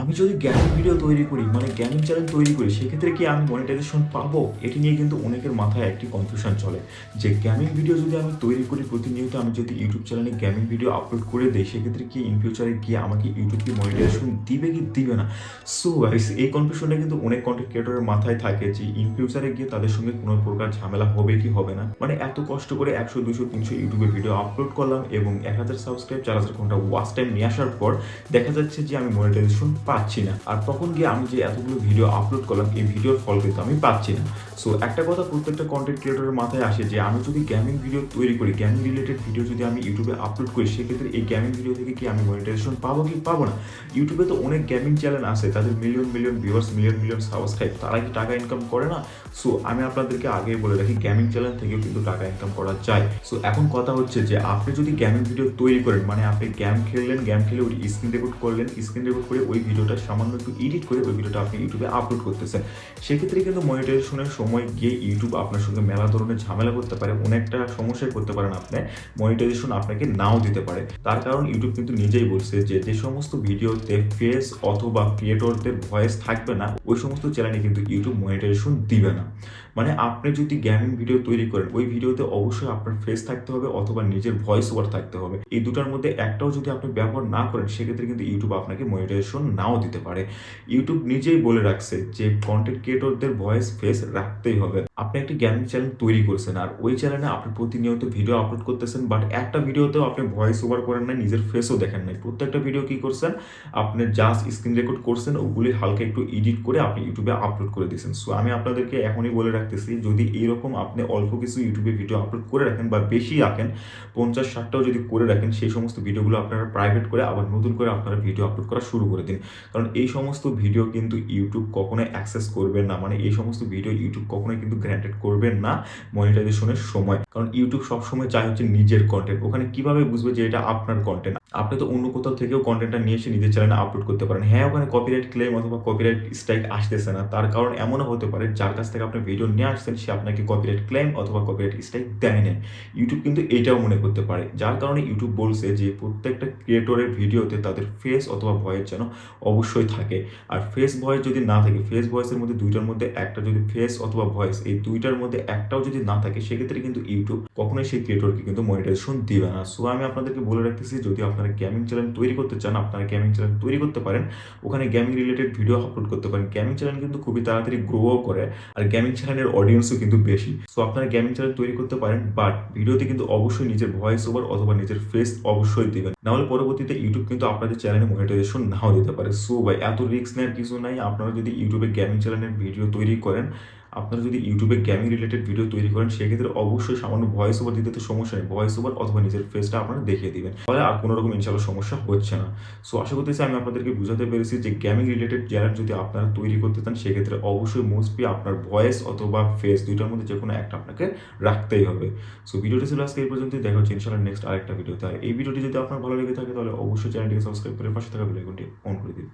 আমি যদি gaming video তৈরি করি মানে গেমিং চ্যানেল তৈরি করি, সেক্ষেত্রে কি আমি মনিটাইজেশন পাবো? এটি নিয়ে কিন্তু অনেকের মাথায় একটি কনফিউশন চলে। যে গেমিং ভিডিও যদি আমি তৈরি করি প্রতিনিয়ত, আমি যদি ইউটিউব চ্যানেলে গেমিং ভিডিও আপলোড করে দিই, সেক্ষেত্রে কি ইন ফিউচারে গিয়ে আমাকে ইউটিউব কি মনিটাইজেশন দিবে কি দিবে না? সো গাইস এই কনফিউশনটা কিন্তু অনেক কন্টেন্ট ক্রিয়েটরের মাথায় থাকে যে ইন ফিউচারে গিয়ে তাদের সঙ্গে কোনো প্রকার ঝামেলা হবে কি হবে না? মানে এত কষ্ট করে একশো, দুশো, তিনশো ইউটিউবে ভিডিও আপলোড করলাম এবং এক হাজার সাবস্ক্রাইব চার হাজার ঘণ্টা ওয়াচ টাইম নিয়ে আসার পর দেখা যাচ্ছে যে আমি মনিটাইজেশন পাচ্ছি না। আর তখন গিয়ে আমি যে এতগুলো ভিডিও আপলোড করলাম, এই ভিডিওর ফল কিন্তু আমি পাচ্ছি না। সো একটা কথা প্রত্যেকটা কন্টেন্ট ক্রিয়েটরের মাথায় আসে যে, আমি যদি গেমিং ভিডিও তৈরি করি গেমিং রিলেটেড ভিডিও যদি আমি ইউটিউবে আপলোড করি, সেক্ষেত্রে এই গেমিং ভিডিও থেকে কি আমি মনিটাইজেশন পাবো কি পাবো না? ইউটিউবে তো অনেক গেমিং চ্যানেল আছে, তাদের million million viewers million million subscribe তারা কি টাকা ইনকাম করে না? সো আমি আপনাদেরকে আগেই বলে রাখি গেমিং চ্যানেল থেকেও কিন্তু টাকা ইনকাম করা যায়। সো এখন কথা হচ্ছে যে, আপনি যদি গেমিং ভিডিও তৈরি করেন মানে আপনি গেম খেললেন গেম খেলে ওই স্ক্রিন রেকর্ড করলেন স্ক্রিন রেকর্ড করে ওই ভিডিওটা সামান্য একটু এডিট করে ওই ভিডিওটা আপনি ইউটিউবে আপলোড করতেছেন। সেক্ষেত্রে কিন্তু মনিটাইজেশনের সময় গিয়ে ইউটিউব আপনার সঙ্গে মেলা ধরনের ঝামেলা করতে পারে, অনেকটা সমস্যায় করতে পারেন আপনি। মনিটাইজেশন আপনাকে নাও দিতে পারে। তার কারণ ইউটিউব কিন্তু নিজেই বলছে যে যে সমস্ত ভিডিওতে ফেস অথবা ক্রিয়েটরদের ভয়েস থাকবে না, ওই সমস্ত চ্যানেলে কিন্তু ইউটিউব মনিটাইজেশন দিবে না। মানে আপনি যদি গেমিং ভিডিও তৈরি করেন, ওই ভিডিওতে অবশ্যই আপনার ফেস থাকতে হবে অথবা নিজের ভয়েস ওভার থাকতে হবে। এই দুটার মধ্যে একটাও যদি আপনি ব্যবহার না করেন, সেক্ষেত্রে কিন্তু ইউটিউব আপনাকে মনিটাইজেশন নাও দিতে পারে। ইউটিউব নিজেই বলে রাখছে যে কন্টেন্ট ক্রিয়েটরদের ভয়েস ফেস রাখতেই হবে। আপনি একটি জ্ঞান চ্যানেল তৈরি করছেন আর ওই চ্যানেলে আপনি প্রতিনিয়ত ভিডিও আপলোড করতেছেন বাট একটা ভিডিওতেও আপনি ভয়েস ওভার করেন নাই, নিজের ফেসও দেখেন নাই। প্রত্যেকটা ভিডিও কি করছেন? আপনি জাস্ট স্ক্রিন রেকর্ড করছেন, ওগুলি হালকা একটু এডিট করে আপনি ইউটিউবে আপলোড করে দিয়েছেন। সো আমি আপনাদেরকে এখনই বলে রাখতেছি, যদি এইরকম আপনি অল্প কিছু ইউটিউবে ভিডিও আপলোড করে রাখেন বা বেশি রাখেন, পঞ্চাশ ষাটটাও যদি করে রাখেন, সেই সমস্ত ভিডিওগুলো আপনারা প্রাইভেট করে আবার নতুন করে আপনারা ভিডিও আপলোড করা শুরু করে দিন। কারণ এই সমস্ত ভিডিও কিন্তু ইউটিউব কখনোই অ্যাক্সেস করবেন না। মানে এই সমস্ত ভিডিও ইউটিউব কখনোই কিন্তু গ্র্যান্টেড করবেন না মনিটাইজেশনের সময়। কারণ ইউটিউব সবসময় চাই হচ্ছে নিজের কন্টেন্ট ওখানে কীভাবে বুঝবে যে এটা আপনার কন্টেন্ট আপনি তো অন্য কোথাও থেকেও কন্টেন্টটা নিয়ে এসে নিজের চ্যানেলে আপলোড করতে পারেন। হ্যাঁ ওখানে কপিরাইট ক্লেম অথবা কপিরাইট স্ট্রাইক আসতেছে না। তার কারণ এমনও হতে পারে, যার কাছ থেকে আপনি ভিডিও নিয়ে আসছেন, সে আপনাকে কপিরাইট ক্লেম অথবা কপিরাইট স্ট্রাইক দেয় না ইউটিউব কিন্তু এটাও মনে করতে পারে। যার কারণে ইউটিউব বলছে যে প্রত্যেকটা ক্রিয়েটরের ভিডিওতে তাদের ফেস অথবা ভয়েস যেন অবশ্যই থাকে। আর ফেস ভয়েস যদি না থাকে ফেস ভয়েসের মধ্যে দুইটার মধ্যে একটা যদি ফেস অথবা ভয়েস এই দুইটার মধ্যে একটাও যদি না থাকে, সেক্ষেত্রে কিন্তু ইউটিউব কখনোই সেই ক্রিয়েটরকে কিন্তু মনিটাইজেশন দিবে না। সো আমি আপনাদেরকে বলে রাখতেছি, যদি আপনারা গেমিং চ্যানেল তৈরি করতে চান, আপনারা গেমিং চ্যানেল তৈরি করতে পারেন। ওখানে গেমিং রিলেটেড ভিডিও আপলোড করতে পারেন। গেমিং চ্যানেল কিন্তু খুবই তাড়াতাড়ি গ্রোও করে, আর গেমিং চ্যানেলের অডিয়েন্সও কিন্তু বেশি। সো আপনারা গেমিং চ্যানেল তৈরি করতে পারেন বাট ভিডিওতে কিন্তু অবশ্যই নিজের ভয়েস ওভার অথবা নিজের ফেস অবশ্যই দিবেন। নাহলে পরবর্তীতে ইউটিউব কিন্তু আপনাদের চ্যানেলে মনিটাইজেশন নাও দিতে পারে। সো ভাই, এত রিস্ক নেওয়ার কিছু নাই। আপনারা যদি ইউটিউবে গেমিং চ্যানেলের ভিডিও তৈরি করেন আপনারা যদি ইউটিউবে গেমিং রিলেটেড ভিডিও তৈরি করেন, সেক্ষেত্রে অবশ্যই সামান্য ভয়েস ওভার দিতে তো সমস্যা নেই। ভয়েস ওভার অথবা নিজের ফেসটা আপনারা দেখিয়ে দিবেন। ফলে আর কোনো রকম ইনশাল্লাহ সমস্যা হচ্ছে না। সো আশা করতেছি আমি আপনাদেরকে বুঝাতে পেরেছি যে গেমিং রিলেটেড চ্যানেল যদি আপনারা তৈরি করতে চান, সেক্ষেত্রে অবশ্যই মোস্টলি আপনার ভয়েস অথবা ফেস দুইটার মধ্যে যে কোনো একটা আপনাকে রাখতেই হবে। সো ভিডিওটি ছিল আজকে এই পর্যন্তই। দেখা হচ্ছে ইনশাল্লাহ নেক্সট আরেকটা ভিডিওতে আর এই ভিডিওটি যদি আপনার ভালো লেগে থাকে, তাহলে অবশ্যই চ্যানেলটিকে সাবস্ক্রাইব করে পাশে থাকা বেলাইকনটি অন করে দিন।